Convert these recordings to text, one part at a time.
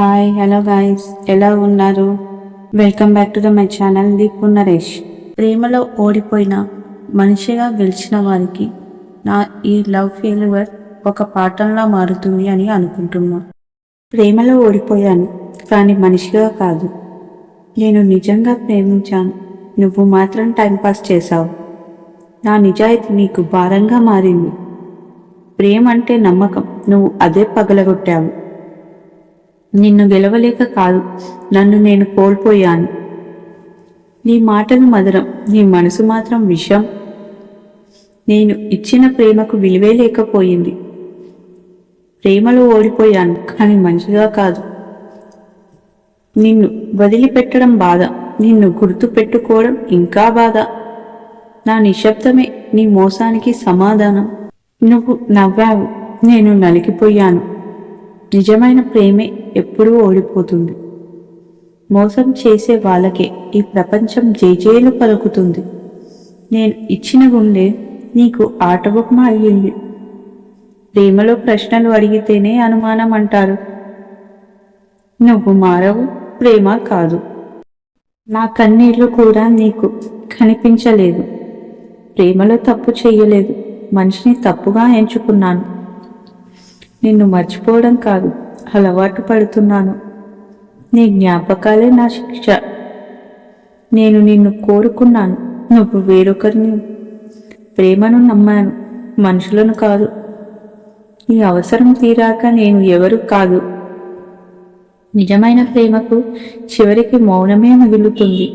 Hi hello guys ఎలా ఉన్నారు? Welcome back to the my channel Deepu Naresh ప్రేమలో ఓడిపోయిన మనిషిగా గెలిచిన వారికి నా ఈ లవ్ ఫెయిల్యూర్ ఒక పాఠంలా మారుతుంది అని అనుకుంటున్నా. ప్రేమలో ఓడిపోయాను కానీ మనిషిగా కాదు. నేను నిజంగా ప్రేమించాను నువ్వు మాత్రం టైంపాస్ చేశావు. నా నిజాయితీ నీకు భారంగా మారింది. ప్రేమ అంటే నమ్మకం నువ్వు అదే పగలగొట్టావు. నిన్ను గెలవలేక కాదు నన్ను నేను కోల్పోయాను. నీ మాటలు మధురం నీ మనసు మాత్రం విషం. నేను ఇచ్చిన ప్రేమకు విలువే లేకపోయింది. ప్రేమలో ఓడిపోయాను కానీ మంచిగా కాదు. నిన్ను వదిలిపెట్టడం బాధ నిన్ను గుర్తు పెట్టుకోవడం ఇంకా బాధ. నా నిశ్శబ్దమే నీ మోసానికి సమాధానం. నువ్వు నవ్వావు నేను నలిగిపోయాను. నిజమైన ప్రేమే ఎప్పుడూ ఓడిపోతుంది. మోసం చేసే వాళ్ళకే ఈ ప్రపంచం జేజేలు పలుకుతుంది. నేను ఇచ్చిన గుండె నీకు ఆటబొమ్మ అయ్యింది. ప్రేమలో ప్రశ్నలు అడిగితేనే అనుమానం అంటారు నువ్వు మారవు ప్రేమ కాదు. నా కన్నీళ్ళు కూడా నీకు కనిపించలేదు. ప్రేమలో తప్పు చేయలేదు మనిషిని తప్పుగా ఎంచుకున్నాను. నిన్ను మర్చిపోవడం కాదు అలవాటు పడుతున్నాను. నీ జ్ఞాపకాలే నా శిక్ష. నేను నిన్ను కోరుకున్నాను నువ్వు వేరొకరిని ప్రేమను నమ్మాను మనుషులను కాదు. ఈ అవసరం తీరాక నేను ఎవరు కాదు. నిజమైన ప్రేమకు చివరికి మౌనమే మిగులుతుంది.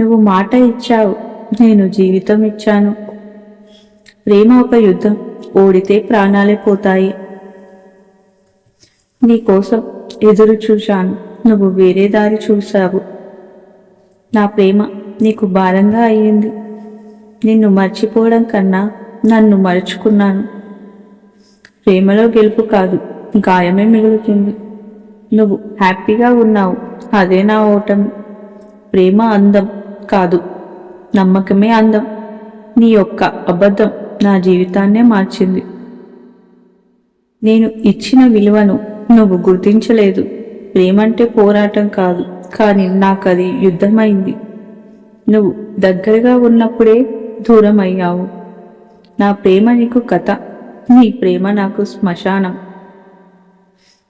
నువ్వు మాట ఇచ్చావు నేను జీవితం ఇచ్చాను. ప్రేమ ఒక యుద్ధం ఓడితే ప్రాణాలే పోతాయి. నీకోసం ఎదురు చూశాను. నువ్వు వేరే దారి చూశావు. నా ప్రేమ నీకు భారంగా అయ్యింది. నిన్ను మర్చిపోవడం కన్నా నన్ను మరుచుకున్నాను. ప్రేమలో గెలుపు కాదు గాయమే మిగులుతుంది. నువ్వు హ్యాపీగా ఉన్నావు అదే నా ఓటమి. ప్రేమ అందం కాదు నమ్మకమే అందం. నీ యొక్క అబద్ధం నా జీవితాన్నే మార్చింది. నేను ఇచ్చిన విలువను నువ్వు గుర్తించలేదు. ప్రేమంటే పోరాటం కాదు కానీ నాకు అది యుద్ధమైంది. నువ్వు దగ్గరగా ఉన్నప్పుడే దూరం అయ్యావు నా ప్రేమ నీకు కథ నీ ప్రేమ నాకు శ్మశానం.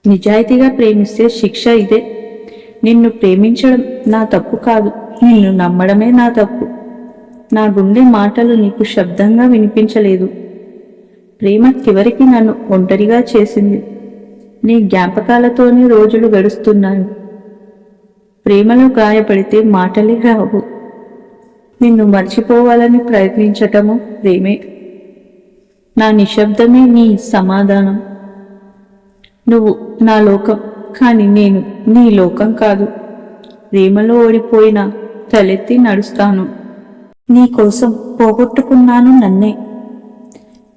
నిజాయితీగా ప్రేమిస్తే శిక్ష ఇదే. నిన్ను ప్రేమించడం నా తప్పు కాదు నిన్ను నమ్మడమే నా తప్పు. నా గుండె మాటలు నీకు శబ్దంగా వినిపించలేదు. ప్రేమ చివరికి నన్ను ఒంటరిగా చేసింది. నీ జ్ఞాపకాలతోనే రోజులు గడుస్తున్నాయి. ప్రేమలో గాయపడితే మాటలే రావు. నిన్ను మర్చిపోవాలని ప్రయత్నించటము ప్రేమే. నా నిశ్శబ్దమే నీ సమాధానం. నువ్వు నా లోకం కానీ నేను నీ లోకం కాదు. ప్రేమలో ఓడిపోయిన తలెత్తి నడుస్తాను. నీ కోసం పోగొట్టుకున్నాను నన్నే.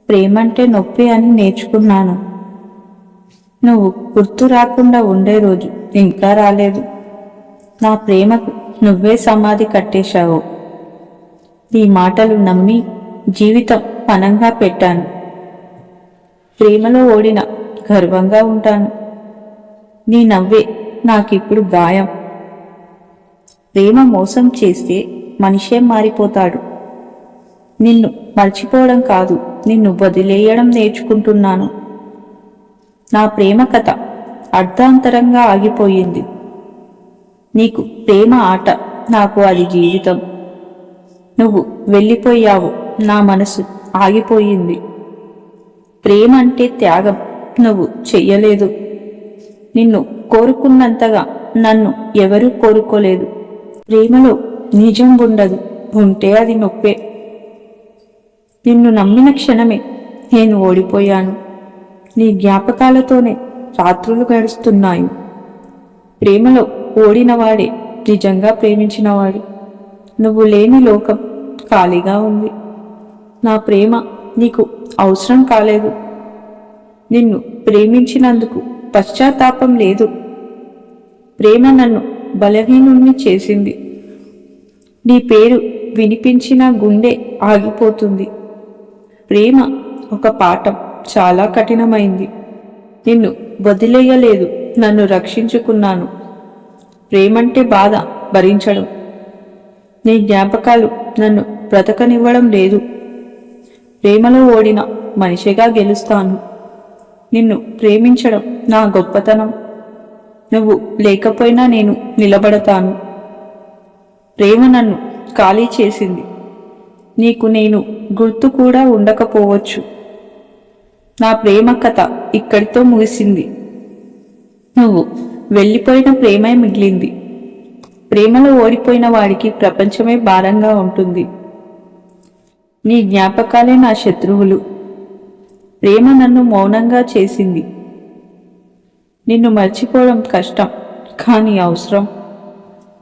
ప్రేమంటే నొప్పి అని నేర్చుకున్నాను. నువ్వు గుర్తు రాకుండా ఉండే రోజు ఇంకా రాలేదు. నా ప్రేమకు నువ్వే సమాధి కట్టేశావు. నీ మాటలు నమ్మి జీవితం పనంగా పెట్టాను. ప్రేమలో ఓడిన గర్వంగా ఉంటాను. నీ నవ్వే నాకిప్పుడు గాయం. ప్రేమ మోసం చేస్తే మనిషే మారిపోతాడు. నిన్ను మర్చిపోవడం కాదు నిన్ను వదిలేయడం నేర్చుకుంటున్నాను. నా ప్రేమ కథ అర్ధాంతరంగా ఆగిపోయింది. నీకు ప్రేమ ఆట నాకు అది జీవితం. నువ్వు వెళ్ళిపోయావు నా మనసు ఆగిపోయింది. ప్రేమ అంటే త్యాగం నువ్వు చెయ్యలేదు. నిన్ను కోరుకున్నంతగా నన్ను ఎవరూ కోరుకోలేదు. ప్రేమలో నిజం ఉండదు ఉంటే అది నొప్పే. నిన్ను నమ్మిన క్షణమే నేను ఓడిపోయాను. నీ జ్ఞాపకాలతోనే రాత్రులు గడుస్తున్నాయి. ప్రేమలో ఓడినవాడే నిజంగా ప్రేమించినవాడు. నువ్వు లేని లోకం ఖాళీగా ఉంది. నా ప్రేమ నీకు అవసరం కాలేదు. నిన్ను ప్రేమించినందుకు పశ్చాత్తాపం లేదు. ప్రేమ నన్ను బలహీనుణ్ణి చేసింది. నీ పేరు వినిపించిన గుండె ఆగిపోతుంది. ప్రేమ ఒక పాఠం. చాలా కఠినమైంది. నిన్ను వదిలేయలేదు నన్ను రక్షించుకున్నాను. ప్రేమంటే బాధ భరించడం. నీ జ్ఞాపకాలు నన్ను బ్రతకనివ్వడం లేదు. ప్రేమలో ఓడిన మనిషిగా గెలుస్తాను. నిన్ను ప్రేమించడం నా గొప్పతనం. నువ్వు లేకపోయినా నేను నిలబడతాను. ప్రేమ నన్ను ఖాళీ చేసింది. నీకు నేను గుర్తు కూడా ఉండకపోవచ్చు. నా ప్రేమ కథ ఇక్కడితో ముగిసింది. నువ్వు వెళ్ళిపోయిన ప్రేమే మిగిలింది. ప్రేమలో ఓడిపోయిన వాడికి ప్రపంచమే భారంగా ఉంటుంది. నీ జ్ఞాపకాలే నా శత్రువులు. ప్రేమ నన్ను మౌనంగా చేసింది. నిన్ను మర్చిపోవడం కష్టం కానీ అవసరం.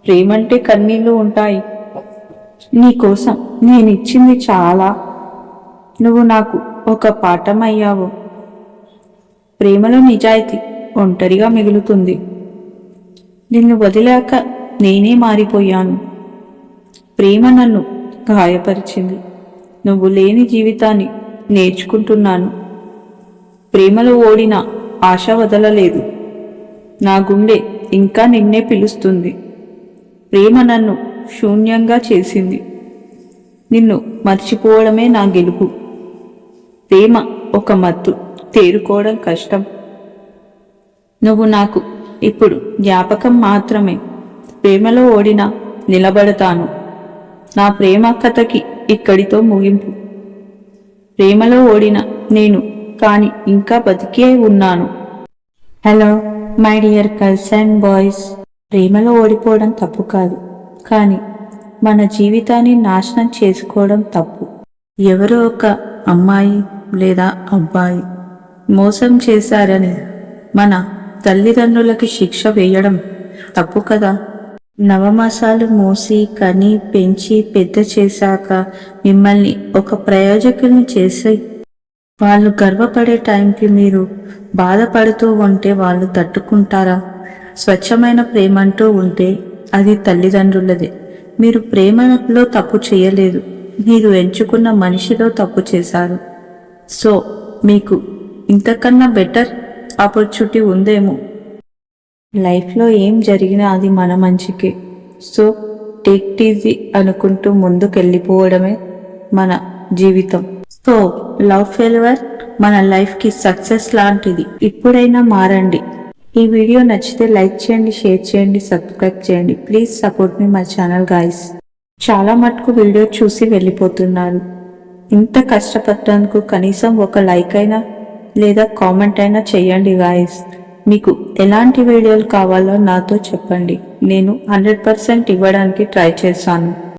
ప్రేమంటే కన్నీళ్ళు ఉంటాయి. నీకోసం నేనిచ్చింది చాలా. నువ్వు నాకు ఒక పాఠం అయ్యావు ప్రేమలో నిజాయితీ ఒంటరిగా మిగులుతుంది. నిన్ను వదిలాక నేనే మారిపోయాను. ప్రేమ నన్ను గాయపరిచింది. నువ్వు లేని జీవితాన్ని నేర్చుకుంటున్నాను. ప్రేమలో ఓడిన ఆశ వదలలేదు. నా గుండె ఇంకా నిన్నే పిలుస్తుంది. ప్రేమ నన్ను శూన్యంగా చేసింది. నిన్ను మర్చిపోవడమే నా గెలుపు. ప్రేమ ఒక మత్తు తేరుకోవడం కష్టం. నువ్వు నాకు ఇప్పుడు జ్ఞాపకం మాత్రమే. ప్రేమలో ఓడిన నిలబడతాను. నా ప్రేమ కథకి ఇక్కడితో ముగింపు. ప్రేమలో ఓడిన నేను కాని ఇంకా బతికే ఉన్నాను. Hello my dear girls and boys ప్రేమలో ఓడిపోవడం తప్పు కాదు. కానీ మన జీవితాన్ని నాశనం చేసుకోవడం తప్పు. ఎవరో ఒక అమ్మాయి లేదా అబ్బాయి మోసం చేశారని మన తల్లిదండ్రులకి శిక్ష వేయడం తప్పు కదా? నవమాసాలు మోసి కని పెంచి పెద్ద చేశాక మిమ్మల్ని ఒక ప్రయోజకుల్ని చేసి వాళ్ళు గర్వపడే టైంకి మీరు బాధపడుతూ ఉంటే వాళ్ళు తట్టుకుంటారా? స్వచ్ఛమైన ప్రేమ అంటూ ఉంటే అది తల్లిదండ్రులదే. మీరు ప్రేమలో తప్పు చేయలేదు. మీరు ఎంచుకున్న మనిషిలో తప్పు చేశారు. సో మీకు ఇంతకన్నా బెటర్ ఆపర్చునిటీ ఉందేమో. లైఫ్లో ఏం జరిగినా అది మన మంచికే. సో టేక్ టీజీ అనుకుంటూ ముందుకెళ్ళిపోవడమే మన జీవితం. సో లవ్ ఫెయిల్వర్ మన లైఫ్కి సక్సెస్ లాంటిది. ఇప్పుడైనా మారండి. ఈ వీడియో నచ్చితే లైక్ చేయండి షేర్ చేయండి సబ్స్క్రైబ్ చేయండి. ప్లీజ్ సపోర్ట్ మీ మై ఛానల్ గాయస్. చాలా మటుకు వీడియో చూసి వెళ్ళిపోతున్నారు. ఇంత కష్టపడ్డందుకు కనీసం ఒక లైక్ అయినా లేదా కామెంట్ అయినా చేయండి గాయస్. మీకు ఎలాంటి వీడియోలు కావాలో నాతో చెప్పండి. నేను హండ్రెడ్ పర్సెంట్ ఇవ్వడానికి ట్రై చేశాను.